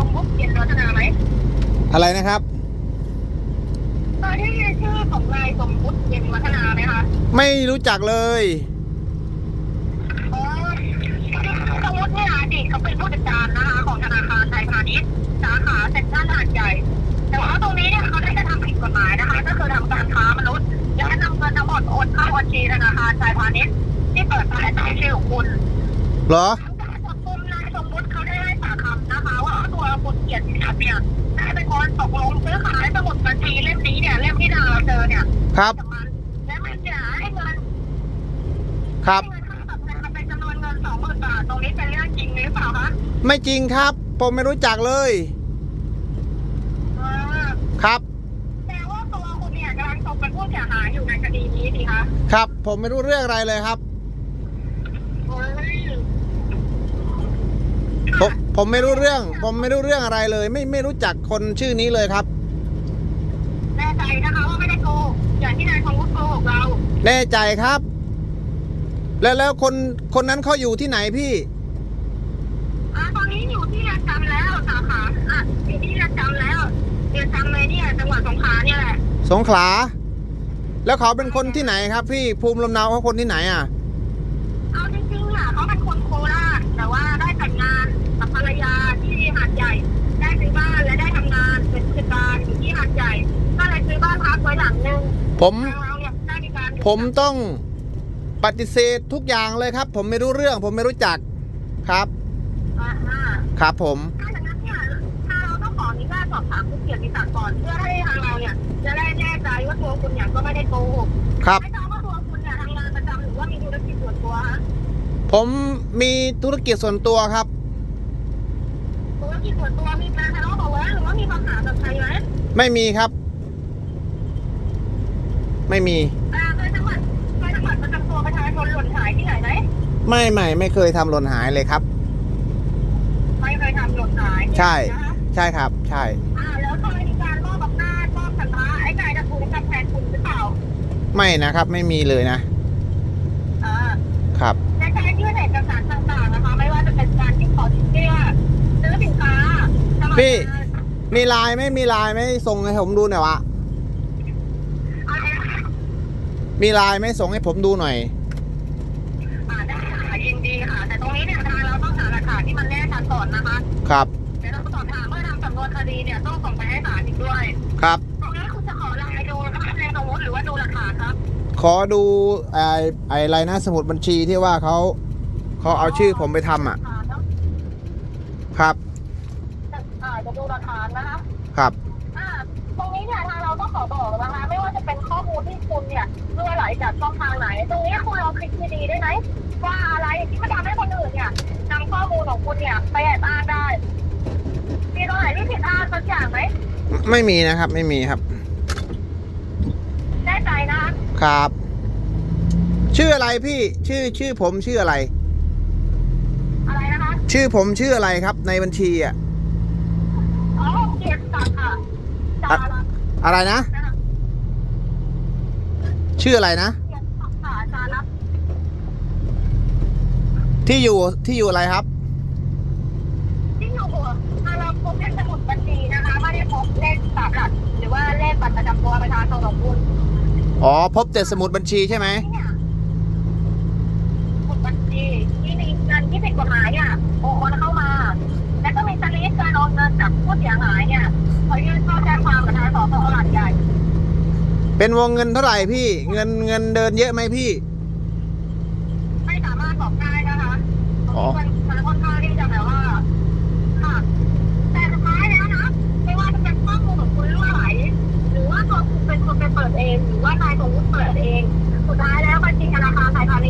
สมมุติเย็นรัตนาไหมอะไรนะครับเคยได้ยินชื่อของนายสมมุติเย็นวัฒนาไหมคะไม่รู้จักเลยอ๋อสมมุติเนี่ยอดีตเขาเป็นผู้จัดการนะคะของธนาคารไทยพาณิชย์สาขาเซ็นทรัลหาดใหญ่ แต่ว่าตรงนี้เนี่ยเขาได้กระทำผิดกฎหมายนะคะ ก็คือทำการค้ามนุษย์และนำเงินทั้งหมดโอนเข้าบัญชีธนาคารไทยพาณิชย์ที่เปิดภายใต้ชื่อของคุณเหรอ กียรติศักดิ์เนี่ยได้เป็นคนตกลงซื้อขายสมุดบัญชีเล่มนี้เนี่ยเล่มที่ทางเราเจอเนี่ยครับจากมันและมันจะให้เงินครับ ให้เงินค่าตอบแทนมันเป็นจำนวนเงินสองหมื่นบาทตรงนี้เป็นเรื่องจริงหรือเปล่าคะไม่จริงครับ ผมไม่รู้จักเลยเออครับ แต่ว่าตัวคุณเนี่ยกำลังตกเป็นผู้เสียหายอยู่ในคดีนี้สิคะครับ ผมไม่รู้เรื่องอะไรเลยครับ เฮ้ยผม ผมไม่รู้เรื่อง ผมไม่รู้เรื่องอะไรเลย ไม่ไม่รู้จักคนชื่อนี้เลยครับ แน่ใจนะคะว่าไม่ได้โกหกอย่างที่นายสมมุติโกหกเราแน่ใจครับ แล้วแล้วคนคนนั้นเขาอยู่ที่ไหนพี่ อ่าตอนนี้อยู่ที่เรือนจำแล้วสาขาอะอยู่ที่เรือนจำแล้วเรือนจำเลยเนี่ยจังหวัดสงขลาเนี่ยแหละสงขลา แล้วเขาเป็นคนที่ไหนครับ พี่ภูมิลำเนาเขาคนที่ไหนอะ รรยาที่หาดใหญ่ ได้ซื้อบ้านและได้ทำงานเป็นผู้จัดการอยู่ที่หาดใหญ่ ก็เลยซื้อบ้านพักไว้หลังหนึงผมทางเราเนี่ยได้มีการผมต้องปฏิเสธทุกอย่างเลยครับ ผมไม่รู้เรื่อง ผมไม่รู้จักครับอ่าอ่าครับผมถ้าอย่างนั้นเนี่ยถ้าเราต้องขออนุญาตสอบถามคุณเกียรติศักดิ์ก่อนเพื่อให้ทางเราเนี่ย จะได้แน่ใจว่าตัวคุณเนี่ยก็ไม่ได้โกหกครับไม่ทราบว่าตัวคุณเนี่ยทำงานประจำหรือว่ามีธุรกิจส่วนตัวฮะผมมีธุรกิจส่วนตัวครับธุร กิจส่วนตัวมีการทะเลาะเบาะแว้งหรือว่ามีปัญหากับใครไหมไม่มีครับ ไม่มี อ่าเคยทำบัตรเคยทำบัตรประจำตัวประชาชนหล่นหายที่ไหนไหมไม่ไม่ไม่เคยทำหล่นหายเลยครับ ไม่เคยทำหล่นหายใช่นะคะใช่ครับ ใช่ อ่าแล้วเคยมีการมอบอำนาจมอบสัญญาไอ้นายจะถูกกับแทนคุณหรือเปล่า ไม่นะครับ ไม่มีเลยนะอ่า ครับ สมัครงานพี่ มีไลน์ไหม่มีไลน์ไหม่ส่งให้ผมดูหน่อยวะอะไรนะมีไลน์ไหม่ส่งให้ผมดูหน่อยอ่าได้ค่ะยินดีค่ะ แต่ตรงนี้เนี่ยทางเราต้องหาหลักฐานที่มันแน่ชัดก่อนนะคะครับ เดี๋ยวเราสอบถามเมื่อทำสำนวนคดีเนี่ยต้องส่งไปให้ศาลอีกด้วยครับ ตรงนี้คุณจะขอรายดูนะคะในสมมติหรือว่าดูหลักฐานครับขอดูไอ้ไอ้อะไรนะสมุดบัญชีที่ว่าเขาเขาเอาชื่อผมไปทำอะหลักฐานเนอะครับ อ่าจะดูหลักฐานนะ คะครับอ่าตรงนี้เนี่ยทางเราต้องขอบอกนะคะไม่ว่าจะเป็นข้อมูลที่คุณเนี่ยรั่วไหลจากช่องทางไหน ตรงนี้คุณลองคลิกดีๆได้ไหมว่าอะไรที่มันทำให้คนอื่นเนี่ยนำข้อมูลของคุณเนี่ยไปแอบอ้างได้มีตรงไหนที่ผิดอ้างสักอย่างไหมไม่มีนะครับ ไม่มีครับ แน่ใจนะคะครับ ชื่ออะไรพี่ชื่อชื่อผมชื่ออะไร อะไรนะคะ ชื่อผมชื่ออะไรครับ ในบัญชีอะ อ๋อเกียรติศักดิ์ ค่ะจารักษ์อะไรนะนะคะชื่ออะไรนะเกียรติศักดิ์ค่ะจารักษ์ที่อยู่ที่อยู่อะไรครับ ที่อยู่ทางเราพบเลขสมุดบัญชีนะคะไม่ได้พบเลขสามหลักหรือว่าเลขบัตรประจำตัวประชาชนของคุณอ๋อ พบแต่สมุดบัญชีใช่ไหม เนี่ยสมุดบัญชีที่มีเงินที่ผิดกฎหมายเนี่ยโอนเข้ามา แล้วก็มีสลิปการโอนเงินจากผู้เสียหายเนี่ยเขา ยื่นเข้าแจ้งความกับทางสพหลักใหญ่ เป็นวงเงินเท่าไหร่พี่ เงินเงินเดินเยอะไหมพี่ ไม่สามารถบอกได้นะคะตรงอ๋อนี้มันมันค่อนข้างที่จะแบบว่าค่ะแต่สุดท้ายแล้วนะ ไม่ว่าจะเป็นข้อมูลของคุณรั่วไหล หรือว่าตัวคุณเป็นคนไปเปิดเอง หรือว่านายสมมติเปิดเอง สุดท้ายแล้วบัญชีธนาคารไทยพาณิ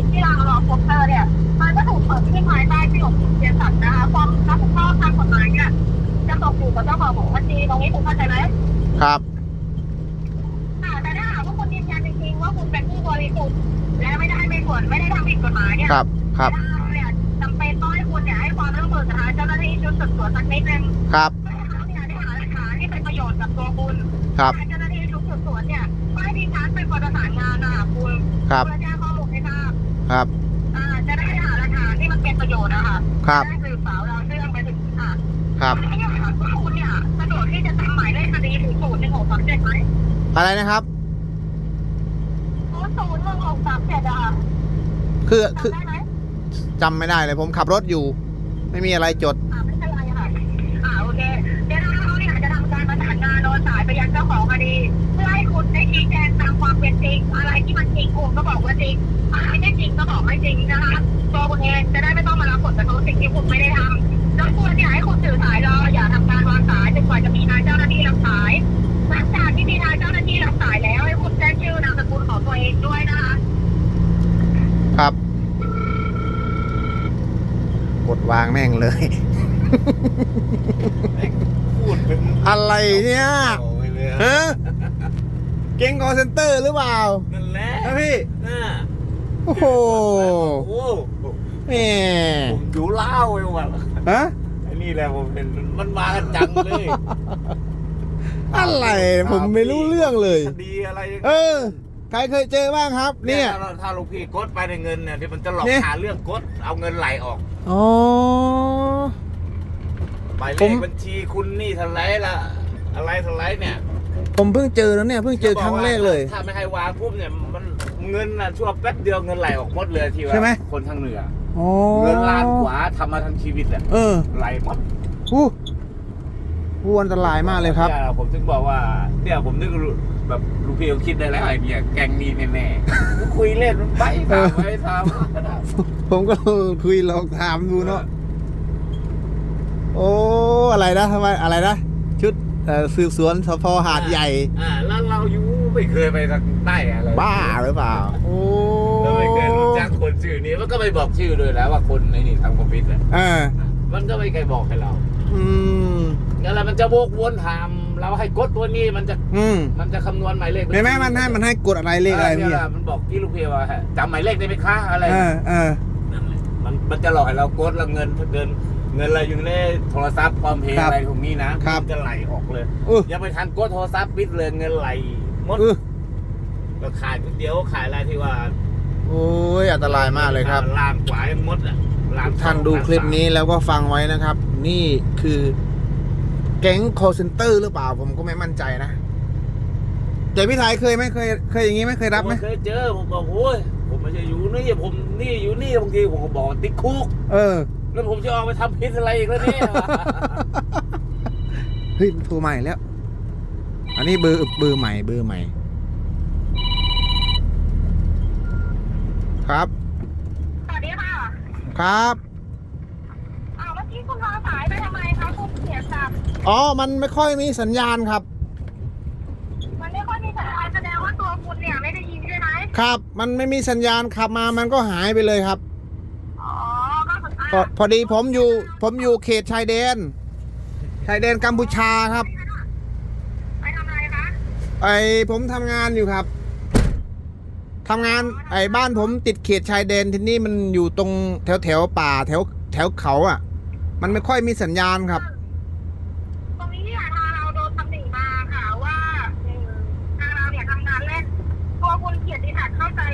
ชย์ ครับค่ะแต่ถ้าหากว่าคุณยืนยันจริงๆว่าคุณเป็นผู้บริสุทธิ์และไม่ได้ไม่ควรไม่ได้ทำผิดกฎหมายเนี่ยครับครับทางเราเนี่ยจำเป็นต้องให้คุณเนี่ยให้ความร่วมมือกับทางเจ้าหน้าที่ชุดสืบสวนสักนิดนึงครับ เพื่อให้เขาเนี่ยได้หาหลักฐานที่เป็นประโยชน์กับตัวคุณครับทางเจ้าหน้าที่ชุดสืบสวนเนี่ยก็ให้ดิฉันเป็นคนประสานงานนะคะคุณครับ เพื่อแจ้งข้อมูลให้ทราบครับ อ่าจะได้หาหลักฐานที่มันเป็นประโยชน์นะคะครับ จะได้สืบสาวเราวเรื่องไปถึงค่ะครับ ไม่อยากถามว่าคุณเนี่ยสะดวกที่จะจำหม สามเจ็ดไหมอะไรนะครับ ศูนย์ศูนย์หนึ่งหกสามเจ็ดอะค่ะคือคือ จำได้ไหมจำไม่ได้เลยผมขับรถอยู่ ไม่มีอะไรจด อ่าไม่เป็นไรค่ะ อ่าโอเค เดี๋ยวเราเนี่ยจะทำการประสานงานโดยสายไปยังเจ้าของคดี เพื่อให้คุณได้ชี้แจงตามความเป็นจริง อะไรที่มันจริงคุณก็บอกว่าจริง อะไรไม่จริงก็บอกไม่จริงนะคะตัวคุณเองจะได้ไม่ต้องมารับผลกระทบสิ่งที่คุณไม่ได้ทำแล้วควรอยากให้คุณสื่อสายรออย่าทำการวางสายจนกว่าจะมีนายเจ้าหน้าที่รับสาย หลังจากที่มีนายเจ้าหน้าที่รับสายแล้วให้คุณแจ้งชื่อนามสกุลของตัวเองด้วยนะคะ ครับ กดวางแม่งเลย พูดเป็นอะไรเนี่ยโอ้ยเลยฮะเก่งคอเซ็นเตอร์หรือเปล่านั่นแหละนะพี่น่าโอ้โหโอ้แหมผมอยู่เล่าไปหมดฮะไอ้นี่แหละผมเป็นมันมากันจังเลย อะไรผมไม่รู้เรื่องเลย คดีอะไรเออ ใครเคยเจอบ้างครับ เนี่ยถ้าถ้าลูกพี่กดไปในเงินเนี่ยเดี๋ยวมันจะหลอกเนี่ย หาเรื่องกดเอาเงินไหลออกอ๋อหมายเลผม ขบัญชีคุณนี่เท่าไหรละอะไรเท่าไหรเนี่ยผมเพิ่งเจอแล้วเนี่ยเพิ่งเจอครั้งแรกเลย ถ้าไม่ให้วางปุ๊บเนี่ยมันเงินน่ะชั่วแป๊บเดียวเงินไหลออกหมดเลยที่ว่าใช่ไหม คนทางเหนืออ๋อเงินล้านกว่าทำมาทั้งชีวิตแหละเออไหลหมดอู้ อู้อันตรายมากเลยครับนี่ผมถึงบอกว่าเนี่ยผมนึกแบบลูกพี่เขาคิดได้แล้วไอ้เนี่ยแกงนี้แน่ๆคุยเล่นมันไปเออทำไปทำผมก็คุยลองถามดูเนาะโอ้อะไรนะทำไมอะไรนะชุดเอ่อสืบสวนสพหาดใหญ่ อ่าแล้วเราอยู่ไม่เคยไปทางใต้อะไรบ้าหรือเปล่า โอ้เราไม่เคยรู้จักคนชื่อนี้มันก็ไม่บอกชื่อเลยแล้วว่าคนในนี่ทางคอมพิวเตอร์เออมันก็ไม่เคยบอกให้เรา อืม แล้วมันจะโวกวนถามเราให้กดตัวนี้มันจะอืมมันจะคำนวณหมายเลขไม่แม่มันให้มันให้กดอะไรเลขอะไรเนี่พี่ยมันบอกที่ลูกพี่ว่าจำหมายเลขได้ไหมคะอะไรเออเออนั่นแหละมันมันจะหลอกให้เรากดแล้วเงินเงินเงินอะไรอยู่ในโทรศัพท์ความเพย์ครับอะไรพวกนี้นะครับมันจะไหลออกเลยอู้ยังไม่ทันกดโทรศัพท์ปิดเลยเงินไหลหมดอู้ก็ขายก๋วยเตี๋ยวขายอะไรที่ว่าโอ้ยอันตรายมากเลยครับลามกว่ายังหมดอะลามท่านดูคลิปนี้แล้วก็ฟังไว้นะครับ นี่คือ แก๊ง call center หรือเปล่า ผมก็ไม่มั่นใจนะแต่พี่ไทยเคยไหมเคยเคยอย่างนี้ไหมเคยรับไหมผเคยเจอผมบอกโอ้ยผมไม่ใช่อยู่นี่ผมนี่อยู่นี่บางทีผมก็บอกติดคุก เออ แล้วผมจะออกไปทำพิษอะไรอีกแล้วเนี่ยเฮ้ยมันโทรใหม่แล้ว อันนี้เบอร์เบอร์ใหม่เบอร์ใหม่ ครับสวัสดีค่ะครับ อ้าวเมื่อกี้คุณวางสายไปทำไมคะคุณเสียสับ อ๋อ มันไม่ค่อยมีสัญญาณครับ มันไม่ค่อยมีสัญญาณแสดงว่าตัวคุณเนี่ยไม่ได้ยินใช่ไหมครับ มันไม่มีสัญญาณขับมา มันก็หายไปเลยครับ อ๋อก็สัญญาณพอพอดีผมอยู่ ผมอยู่เขตชายแดน ชายแดนกัมพูชาครับ ไปทำอะไรคะไอผมทำงานอยู่ครับทำงานไอบ้านผมติดเขตชายแดนที่นี่มันอยู่ตรงแถวแถวป่าแถวแถวเขาอะ มันไม่ค่อยมีสัญญาณครับ ตรงนี้เนี่ยทางเราโดนตำหนิมาค่ะว่าเอ่อทางเราเนี่ยทำงานเล่นตัวคุณเกียรติ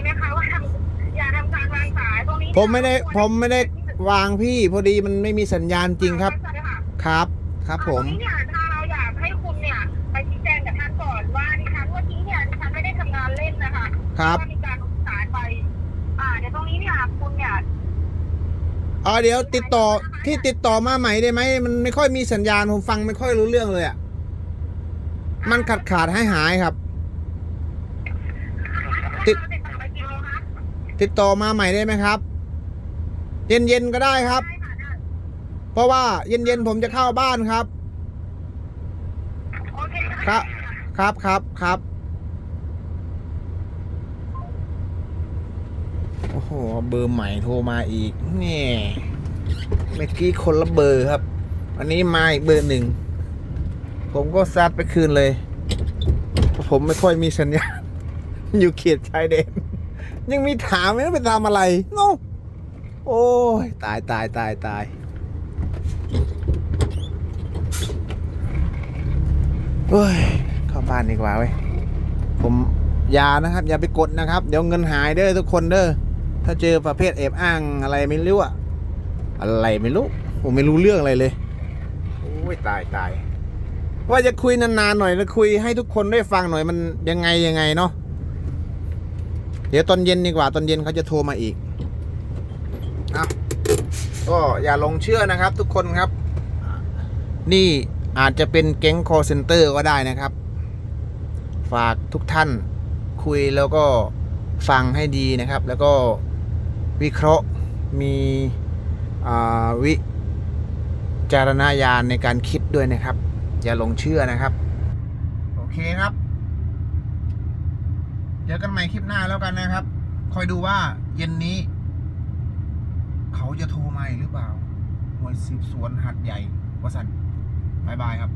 ศักดิ์เข้าใจไหมคะว่าทำอย่าทำการวางสายตรงนี้เนี่ยผมไม่ได้ผมไม่ได้วางพี่พอดีมันไม่มีสัญญาณจริงครับเข้าใจค่ะครับ ครับผม ตรงนี้เนี่ยทางเราอยากให้คุณเนี่ยไปชี้แจงกับท่านก่อนว่าดิฉันเมื่อกี้เนี่ยดิฉันไม่ได้ทำงานเล่นนะคะครับ ว่ามีการสายไป อ่าเดี๋ยวตรงนี้เนี่ยคุณเนี่ยอ๋อเดี๋ยวติดต่อที่ติดต่อมาใหม่ได้ไหมมันไม่ค่อยมีสัญญาณผมฟังไม่ค่อยรู้เรื่องเลยอะมันขาดขาดหายหายครับ ติด ติดต่อไปกี่โมงคะ ติดต่อมาใหม่ได้ไหมครับ เย็นเย็นๆก็ได้ครับได้ค่ะได้เพราะว่าเย็นเย็นๆผมจะเข้าบ้านครับโอเคครับ ครับครับครับโอ้โหเบอร์ใหม่โทรมาอีกนี่เมื่อกี้คนละเบอร์ครับ อันนี้มาอีกเบอร์หนึ่ง ผมก็ซัดไปคืนเลย ผมไม่ค่อยมีสัญญาณอยู่เขตชายแดน ยังมีถามไม่ว่าไปทำอะไรโน้โอ้ย ตายตายตายตายเฮ้ยเข้าบ้านดีกว่าเว้ย ผมอย่านะครับ อย่าไปกดนะครับ เดี๋ยวเงินหายเด้อทุกคนเด้อ ถ้าเจอประเภทเอบอ้างอะไรไม่รู้อะอะไรไม่รู้ ผมไม่รู้เรื่องอะไรเลย โอ้ย ตายตายว่าจะคุยนานๆหน่อยแล้วคุยให้ทุกคนได้ฟังหน่อยมันยังไงยังไงเนาะ เดี๋ยวตอนเย็นดีกว่าตอนเย็นเขาจะโทรมาอีกเอาก็อย่าลงเชื่อนะครับ ทุกคนครับ นี่อาจจะเป็นแก๊ง call center ก็ได้นะครับ ฝากทุกท่านคุยแล้วก็ฟังให้ดีนะครับ แล้วก็วิเคราะห์มีวิจารณญาณในการคิดด้วยนะครับ อย่าหลงเชื่อนะครับ โอเคครับ เจอกันใหม่คลิปหน้าแล้วกันนะครับ คอยดูว่าเย็นนี้ เขาจะโทรมาหรือเปล่าหน่วยสืบสวนหัดใหญ่วสันบายบายครับ